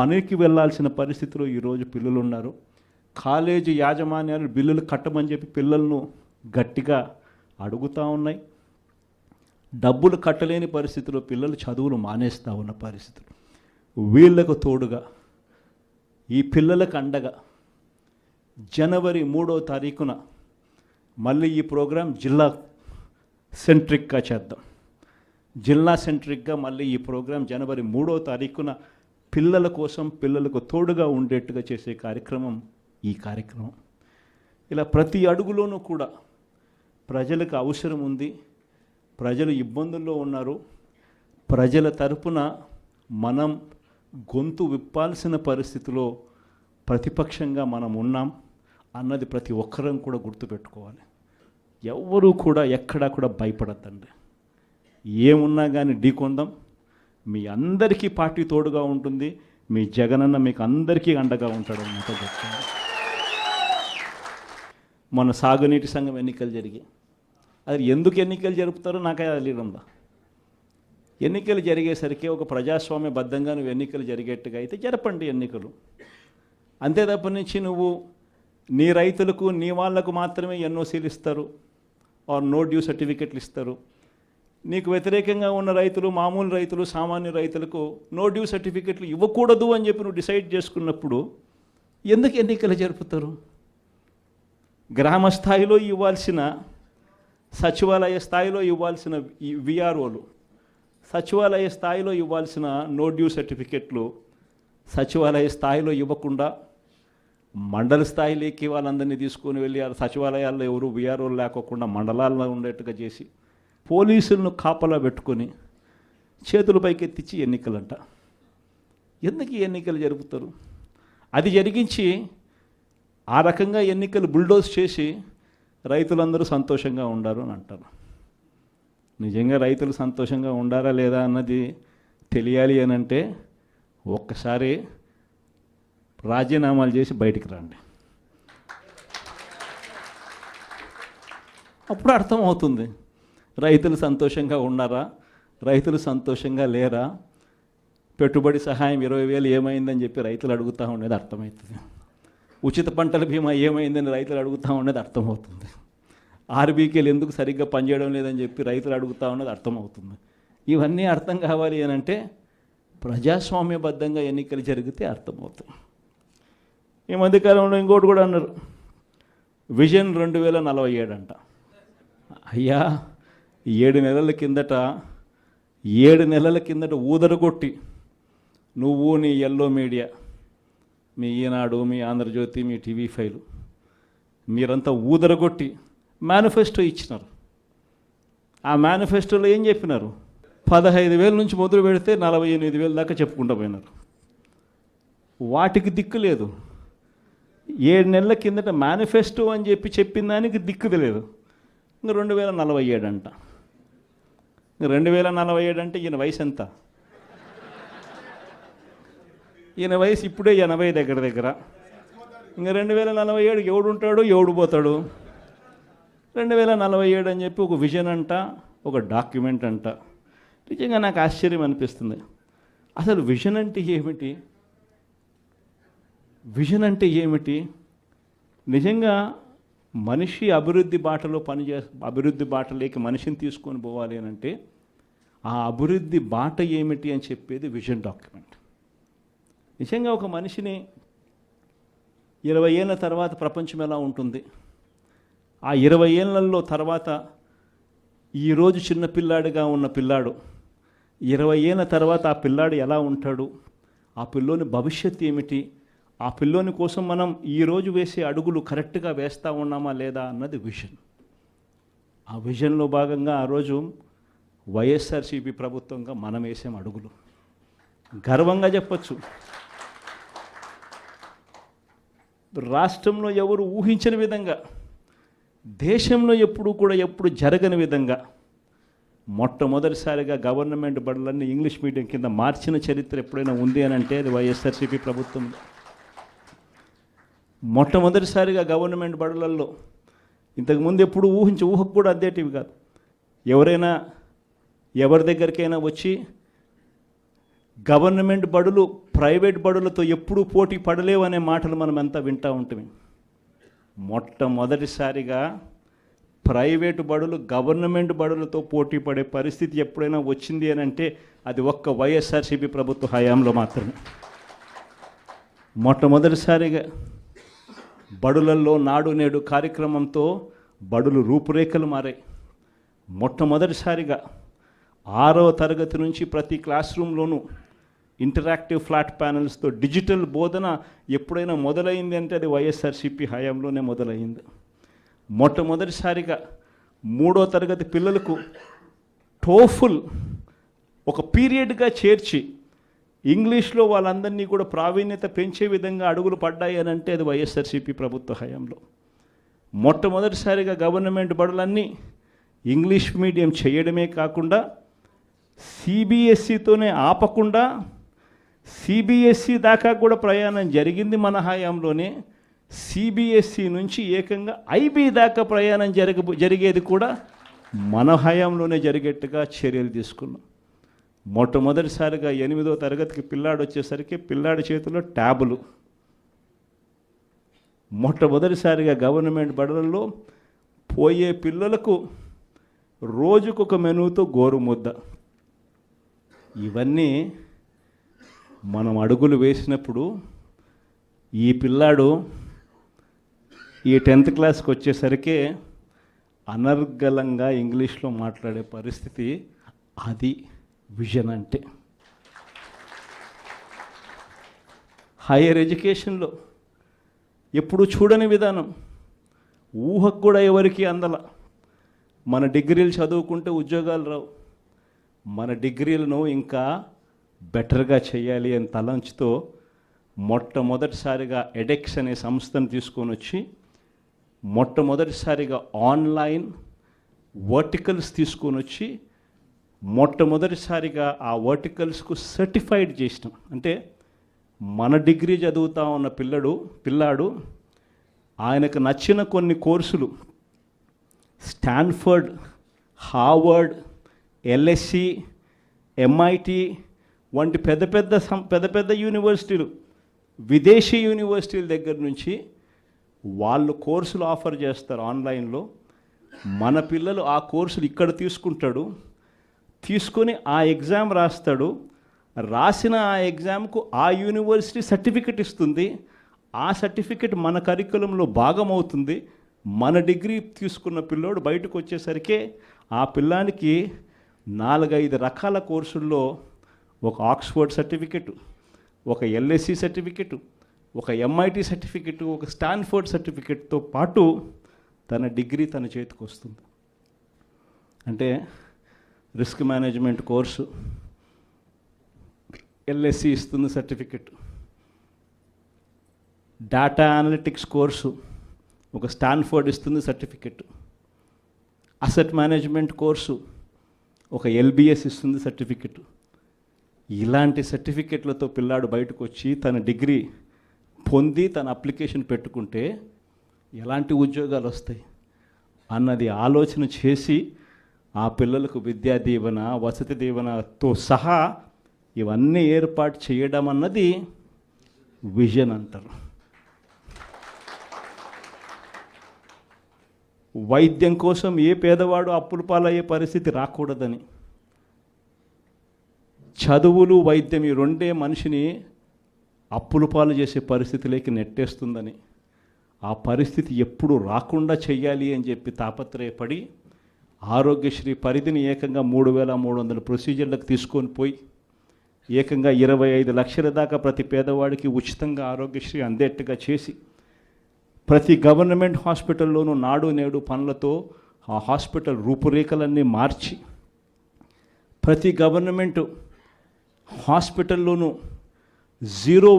పనికి వెళ్ళాల్సిన పరిస్థితిలో ఈరోజు పిల్లలు ఉన్నారు కాలేజీ యాజమాన్యాలు బిల్లులు కట్టమని చెప్పి పిల్లలను గట్టిగా అడుగుతూ ఉన్నాయి. డబ్బులు కట్టలేని పరిస్థితిలో పిల్లలు చదువులు మానేస్తూ ఉన్న పరిస్థితులు. వీళ్ళకు తోడుగా ఈ పిల్లలకు అండగా జనవరి మూడో తారీఖున మళ్ళీ ఈ ప్రోగ్రాం జిల్లా సెంట్రిక్గా చేద్దాం. జిల్లా సెంట్రిక్గా మళ్ళీ ఈ ప్రోగ్రాం జనవరి మూడో తారీఖున పిల్లల కోసం పిల్లలకు తోడుగా ఉండేట్టుగా చేసే కార్యక్రమం ఈ కార్యక్రమం. ఇలా ప్రతి అడుగులోనూ కూడా ప్రజలకు అవసరం ఉంది. ప్రజలు ఇబ్బందుల్లో ఉన్నారు. ప్రజల తరపున మనం గొంతు విప్పాల్సిన పరిస్థితిలో ప్రతిపక్షంగా మనం ఉన్నాం అన్నది ప్రతి ఒక్కరం కూడా గుర్తుపెట్టుకోవాలి. ఎవ్వరూ కూడా ఎక్కడా కూడా భయపడద్దండి. ఏమున్నా కానీ ఢీకొందాం. మీ అందరికీ పార్టీ తోడుగా ఉంటుంది. మీ జగనన్న మీకు అందరికీ అండగా ఉంటాడు అన్నమాట చెప్తాను. మొన్న సాగునీటి సంఘం ఎన్నికలు జరిగాయి. అది ఎందుకు ఎన్నికలు జరుపుతారో నాకే తెలియడంలా ఎన్నికలు జరిగేసరికి ఒక ప్రజాస్వామ్యబద్ధంగా నువ్వు ఎన్నికలు జరిగేట్టుగా అయితే జరపండి ఎన్నికలు. అంతే తప్ప నుంచి నువ్వు నీ రైతులకు నీ వాళ్ళకు మాత్రమే ఎన్ఓసీలు ఇస్తారు. ఆర్ నో డ్యూ సర్టిఫికెట్లు ఇస్తారు. నీకు వ్యతిరేకంగా ఉన్న రైతులు మామూలు రైతులు సామాన్య రైతులకు నో డ్యూ సర్టిఫికెట్లు ఇవ్వకూడదు అని చెప్పి నువ్వు డిసైడ్ చేసుకున్నప్పుడు ఎందుకు ఎన్నికలు జరుపుతారు? గ్రామ స్థాయిలో ఇవ్వాల్సిన సచివాలయ స్థాయిలో ఇవ్వాల్సిన విఆర్ఓలు సచివాలయ స్థాయిలో ఇవ్వాల్సిన నో డ్యూ సర్టిఫికెట్లు సచివాలయ స్థాయిలో ఇవ్వకుండా మండల స్థాయిలోకి వాళ్ళందరినీ తీసుకొని వెళ్ళి సచివాలయాల్లో ఎవరు విఆర్ఓలు లేకోకుండా మండలాల్లో ఉండేట్టుగా చేసి పోలీసులను కాపలా పెట్టుకొని చేతుల పైకి ఎన్నికలంట. ఎందుకు ఎన్నికలు జరుపుతారు? అది జరిగించి ఆ రకంగా ఎన్నికలు బుల్డోజ్ చేసి రైతులందరూ సంతోషంగా ఉండారు అని అంటారు. నిజంగా రైతులు సంతోషంగా ఉండారా లేదా అన్నది తెలియాలి అని అంటే ఒక్కసారి రాజీనామాలు చేసి బయటికి రండి. అప్పుడు అర్థమవుతుంది. రైతులు సంతోషంగా ఉన్నారా? రైతులు సంతోషంగా లేరా? పెట్టుబడి సహాయం ఇరవై వేలు ఏమైందని చెప్పి రైతులు అడుగుతూ ఉండేది అర్థమవుతుంది. ఉచిత పంటల బీమా ఏమైందని రైతులు అడుగుతూ ఉండేది అర్థమవుతుంది. ఆర్బీకేలు ఎందుకు సరిగ్గా పనిచేయడం లేదని చెప్పి రైతులు అడుగుతూ ఉన్నది అర్థమవుతుంది. ఇవన్నీ అర్థం కావాలి అని అంటే ప్రజాస్వామ్యబద్ధంగా ఎన్నికలు జరిగితే అర్థమవుతుంది. ఈ మధ్యకాలంలో ఇంకోటి కూడా అన్నారు. విజన్ రెండు వేల నలభై ఏడు అంట. అయ్యా! ఏడు నెలల కిందట ఏడు నెలల కిందట ఊదరగొట్టి నువ్వు నీ ఎల్లో మీడియా మీ ఈనాడు మీ ఆంధ్రజ్యోతి మీ టీవీ ఫైలు మీరంతా ఊదరగొట్టి మేనిఫెస్టో ఇచ్చినారు. ఆ మేనిఫెస్టోలో ఏం చెప్పినారు? పదహైదు వేల నుంచి మొదలు పెడితే నలభై ఎనిమిది వేల దాకా చెప్పుకుంటూ పోయినారు. వాటికి దిక్కు లేదు. ఏడు నెలల కిందట మేనిఫెస్టో అని చెప్పి చెప్పిన దానికి దిక్కుది లేదు. ఇంకా రెండు వేల నలభై ఏడు అంట. రెండు వేల నలభై ఏడు అంటే ఈయన వయసు ఎంత? ఈయన వయసు ఇప్పుడే ఎనభై దగ్గర దగ్గర. ఇంకా రెండు వేల నలభై ఏడు ఎవడు ఉంటాడు? ఎవడు పోతాడు? రెండు వేల నలభై ఏడు అని చెప్పి ఒక విజన్ అంట ఒక డాక్యుమెంట్ అంట. నిజంగా నాకు ఆశ్చర్యం అనిపిస్తుంది. అసలు విజన్ అంటే ఏమిటి? విజన్ అంటే ఏమిటి? నిజంగా మనిషి అభివృద్ధి బాటలో పనిచే అభివృద్ధి బాటలోకి మనిషిని తీసుకొని పోవాలి అని అంటే ఆ అభివృద్ధి బాట ఏమిటి అని చెప్పేది విజన్ డాక్యుమెంట్. నిజంగా ఒక మనిషిని ఇరవై ఏళ్ళ తర్వాత ప్రపంచం ఎలా ఉంటుంది? ఆ ఇరవై ఏళ్ళల్లో తర్వాత ఈరోజు చిన్న పిల్లాడిగా ఉన్న పిల్లాడు ఇరవై ఏళ్ళ తర్వాత ఆ పిల్లాడు ఎలా ఉంటాడు? ఆ పిల్లోని భవిష్యత్తు ఏమిటి? ఆ పిల్లోని కోసం మనం ఈరోజు వేసే అడుగులు కరెక్ట్గా వేస్తూ ఉన్నామా లేదా అన్నది విజన్ ఆ విజన్లో భాగంగా ఆ రోజు వైఎస్ఆర్సీపీ ప్రభుత్వంగా మనం వేసాం అడుగులు. గర్వంగా చెప్పచ్చు. రాష్ట్రంలో ఎవరు ఊహించని విధంగా దేశంలో ఎప్పుడు కూడా ఎప్పుడు జరగని విధంగా మొట్టమొదటిసారిగా గవర్నమెంట్ బడులన్నీ ఇంగ్లీష్ మీడియం కింద మార్చిన చరిత్ర ఎప్పుడైనా ఉంది అని అంటే అది వైఎస్ఆర్సీపీ ప్రభుత్వం మొట్టమొదటిసారిగా గవర్నమెంట్ బడులలో ఇంతకుముందు ఎప్పుడు ఊహించి ఊహకు కూడా అద్దేటివి కాదు. ఎవరైనా ఎవరి దగ్గరికైనా వచ్చి గవర్నమెంట్ బడులు ప్రైవేట్ బడులతో ఎప్పుడూ పోటీ పడలేవు అనే మాటలు మనం ఎంత వింటూ ఉంటాం మొట్టమొదటిసారిగా ప్రైవేటు బడులు గవర్నమెంట్ బడులతో పోటీ పడే పరిస్థితి ఎప్పుడైనా వచ్చింది అని అంటే అది ఒక్క వైఎస్ఆర్సీపీ ప్రభుత్వ హయాంలో మాత్రమే. మొట్టమొదటిసారిగా బడులల్లో నాడు నేడు కార్యక్రమంతో బడులు రూపురేఖలు మారాయి. మొట్టమొదటిసారిగా ఆరవ తరగతి నుంచి ప్రతి క్లాస్ రూమ్లోనూ ఇంటరాక్టివ్ ఫ్లాట్ ప్యానల్స్తో డిజిటల్ బోధన ఎప్పుడైనా మొదలైంది అంటే అది వైఎస్ఆర్సీపీ హయాంలోనే మొదలైంది. మొట్టమొదటిసారిగా మూడో తరగతి పిల్లలకు టోఫుల్ ఒక పీరియడ్గా చేర్చి ఇంగ్లీష్లో వాళ్ళందరినీ కూడా ప్రావీణ్యత పెంచే విధంగా అడుగులు పడ్డాయి అని అంటే అది వైఎస్ఆర్సీపీ ప్రభుత్వ హయాంలో. మొట్టమొదటిసారిగా గవర్నమెంట్ బడులన్నీ ఇంగ్లీష్ మీడియం చేయడమే కాకుండా సిబిఎస్సితోనే ఆపకుండా సిబిఎస్సి దాకా కూడా ప్రయాణం జరిగింది మన హయాంలోనే. సిబిఎస్సి నుంచి ఏకంగా ఐబీ దాకా ప్రయాణం జరగ జరిగేది కూడా మన హయాంలోనే జరిగేట్టుగా చర్యలు తీసుకున్నాం. మొట్టమొదటిసారిగా ఎనిమిదో తరగతికి పిల్లాడు వచ్చేసరికి పిల్లాడి చేతిలో ట్యాబులు. మొట్టమొదటిసారిగా గవర్నమెంట్ బడులలో పోయే పిల్లలకు రోజుకొక మెనూతో గోరుముద్ద. ఇవన్నీ మనం అడుగులు వేసినప్పుడు ఈ పిల్లాడు ఈ టెన్త్ క్లాస్కి వచ్చేసరికి అనర్గళంగా ఇంగ్లీష్లో మాట్లాడే పరిస్థితి అది. విజన్ అంటే హైయర్ ఎడ్యుకేషన్లో ఎప్పుడు చూడని విధానం ఊహకు కూడా ఎవరికి అందల. మన డిగ్రీలు చదువుకుంటే ఉద్యోగాలు రావు. మన డిగ్రీలను ఇంకా బెటర్గా చేయాలి అని తలంచుతో మొట్టమొదటిసారిగా ఎడెక్స్ అనే సంస్థను తీసుకొని వచ్చి మొట్టమొదటిసారిగా ఆన్లైన్ వర్టికల్స్ తీసుకొని వచ్చి మొట్టమొదటిసారిగా ఆ వర్టికల్స్కు సర్టిఫైడ్ చేసినాం. అంటే మన డిగ్రీ చదువుతా ఉన్న పిల్లడు పిల్లాడు ఆయనకు నచ్చిన కొన్ని కోర్సులు స్టాన్ఫర్డ్ హార్వర్డ్ ఎల్ఎస్సి ఎంఐటి వంటి పెద్ద పెద్ద సం పెద్ద పెద్ద యూనివర్సిటీలు విదేశీ యూనివర్సిటీల దగ్గర నుంచి వాళ్ళు కోర్సులు ఆఫర్ చేస్తారు ఆన్లైన్లో. మన పిల్లలు ఆ కోర్సులు ఇక్కడ తీసుకుంటాడు. తీసుకొని ఆ ఎగ్జామ్ రాస్తాడు. రాసిన ఆ ఎగ్జామ్కు ఆ యూనివర్సిటీ సర్టిఫికెట్ ఇస్తుంది. ఆ సర్టిఫికెట్ మన కరికులంలో భాగం అవుతుంది మన డిగ్రీ తీసుకున్న పిల్లోడు బయటకు వచ్చేసరికి ఆ పిల్లానికి నాలుగైదు రకాల కోర్సుల్లో ఒక ఆక్స్ఫర్డ్ సర్టిఫికెట్ ఒక ఎల్ఎస్సి సర్టిఫికెట్ ఒక ఎంఐటి సర్టిఫికెట్ ఒక స్టాన్ఫోర్డ్ సర్టిఫికెట్తో పాటు తన డిగ్రీ తన చేతికి వస్తుంది అంటే రిస్క్ మేనేజ్మెంట్ కోర్సు ఎల్ఎస్సి ఇస్తుంది సర్టిఫికెట్. డేటా అనలిటిక్స్ కోర్సు ఒక స్టాన్ఫోర్డ్ ఇస్తుంది సర్టిఫికెట్. అసెట్ మేనేజ్మెంట్ కోర్సు ఒక ఎల్బిఎస్ ఇస్తుంది సర్టిఫికెట్. ఇలాంటి సర్టిఫికెట్లతో పిల్లాడు బయటకు వచ్చి తన డిగ్రీ పొంది తన అప్లికేషన్ పెట్టుకుంటే ఎలాంటి ఉద్యోగాలు వస్తాయి అన్నది ఆలోచన చేసి ఆ పిల్లలకు విద్యా దీవెన వసతి దీవెనతో సహా ఇవన్నీ ఏర్పాటు చేయడం అన్నది విజన్ అంటారు. వైద్యం కోసం ఏ పేదవాడు అప్పులు పాలయ్యే పరిస్థితి రాకూడదని. చదువులు వైద్యం ఈ రెండే మనిషిని అప్పులు పాలు చేసే పరిస్థితిలోకి నెట్టేస్తుందని. ఆ పరిస్థితి ఎప్పుడు రాకుండా చెయ్యాలి అని చెప్పి తాపత్రయపడి ఆరోగ్యశ్రీ పరిధిని ఏకంగా మూడు వేల మూడు వందల ప్రొసీజర్లకు తీసుకొని పోయి ఏకంగా ఇరవై ఐదు లక్షల దాకా ప్రతి పేదవాడికి ఉచితంగా ఆరోగ్యశ్రీ అందేట్టుగా చేసి ప్రతి గవర్నమెంట్ హాస్పిటల్లోనూ నాడు నేడు పనులతో ఆ హాస్పిటల్ రూపురేఖలన్నీ మార్చి ప్రతి గవర్నమెంట్ హాస్పిటల్లోనూ జీరో